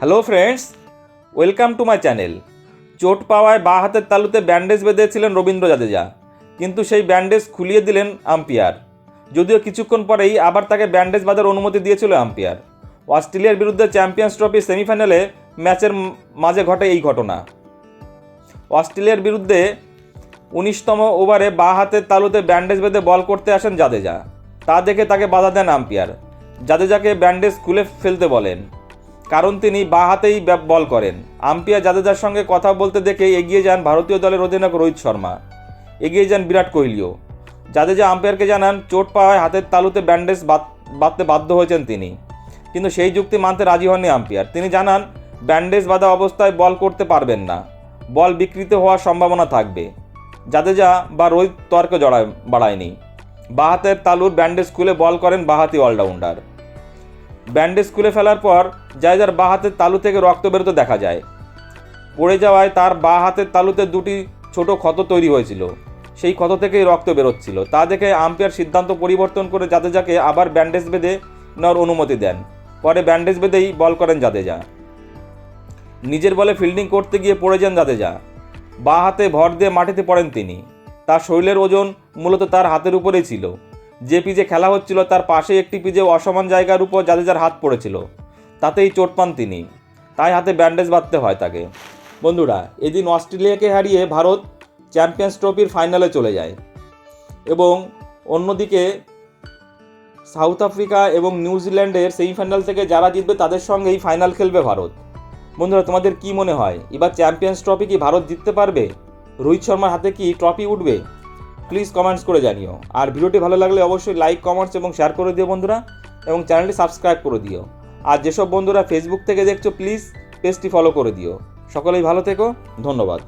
Hello friends welcome to my channel চোট পাওয়ায় বা হাতের তালুতে ব্যান্ডেজ বেঁধেছিলেন রবীন্দ্র জাদেজা। কিন্তু সেই ব্যান্ডেজ খুলিয়ে দিলেন আম্পিয়ার। যদিও কিছুক্ষণ পরেই আবার তাকে ব্যান্ডেজ বাঁধার অনুমতি দিয়েছিল আম্পায়ার। অস্ট্রেলিয়ার বিরুদ্ধে চ্যাম্পিয়ন্স ট্রফি সেমিফাইনালে ম্যাচের মাঝে ঘটে এই ঘটনা। অস্ট্রেলিয়ার বিরুদ্ধে উনিশতম ওভারে বা হাতের তালুতে ব্যান্ডেজ বেঁধে বল করতে আসেন জাদেজা। তা দেখে তাকে বাধা দেন আম্পিয়ার। জাদেজাকে ব্যান্ডেজ খুলে ফেলতে বলেন। কারণ তিনি বা হাতেই বল করেন। আম্পায়ার জাদেজার সঙ্গে কথা বলতে দেখে এগিয়ে যান ভারতীয় দলের অধিনায়ক রোহিত শর্মা। এগিয়ে যান বিরাট কোহলিও। জাদেজা আম্পায়ারকে জানান, চোট পাওয়ায় হাতের তালুতে ব্যান্ডেজ বাঁধ- বাঁধতে বাধ্য হয়েছেন তিনি। কিন্তু সেই যুক্তি মানতে রাজি হননি আম্পায়ার। তিনি জানান, ব্যান্ডেজ বাঁধা অবস্থায় বল করতে পারবেন না। বল বিকৃত হওয়ার সম্ভাবনা থাকবে। জাদেজা বা রোহিত তর্ক জড়ায় বাড়ায়নি। বাহাতের তালুর ব্যান্ডেজ খুলে বল করেন বাহাতি অলরাউন্ডার। ব্যান্ডেজ খুলে ফেলার পর জায়জার বা হাতের তালু থেকে রক্ত বেরোতে দেখা যায়। পড়ে যাওয়ায় তার বা হাতের তালুতে দুটি ছোট ক্ষত তৈরি হয়েছিল। সেই ক্ষত থেকেই রক্ত বেরোচ্ছিল। তা দেখে আম্পায়ার সিদ্ধান্ত পরিবর্তন করে জাদেজাকে আবার ব্যান্ডেজ বেঁধে নেওয়ার অনুমতি দেন। পরে ব্যান্ডেজ বেঁধেই বল করেন জাদেজা। নিজের বলে ফিল্ডিং করতে গিয়ে পড়ে যান জাদেজা। বা হাতে ভর দিয়ে মাটিতে পড়েন তিনি। তার শরীরের ওজন মূলত তার হাতের উপরেই ছিল। যে পিজে খেলা হচ্ছিল তার পাশে একটি পিজে অসমান জায়গার উপর জাদেজার হাত পড়েছিল। তাতেই চোট পান তিনি। তাই হাতে ব্যান্ডেজ বাঁধতে হয় তাকে। বন্ধুরা, এদিন অস্ট্রেলিয়াকে হারিয়ে ভারত চ্যাম্পিয়ন্স ট্রফির ফাইনালে চলে যায় এবং অন্যদিকে সাউথ আফ্রিকা এবং নিউজিল্যান্ডের সেমিফাইনাল থেকে যারা জিতবে তাদের সঙ্গেই ফাইনাল খেলবে ভারত। বন্ধুরা, তোমাদের কি মনে হয়? এবার চ্যাম্পিয়ন্স ট্রফি কি ভারত জিততে পারবে? রোহিত শর্মার হাতে কি ট্রফি উঠবে? প্লিজ কমেন্টস করে জানিও। আর ভিডিওটি ভালো লাগলে অবশ্যই লাইক কমেন্টস এবং শেয়ার করে দিও বন্ধুরা, এবং চ্যানেলটি সাবস্ক্রাইব করে দিও। আর যেসব বন্ধুরা ফেসবুক থেকে দেখছ প্লিজ পেজটি ফলো করে দিও। সকলেই ভালো থেকো, ধন্যবাদ।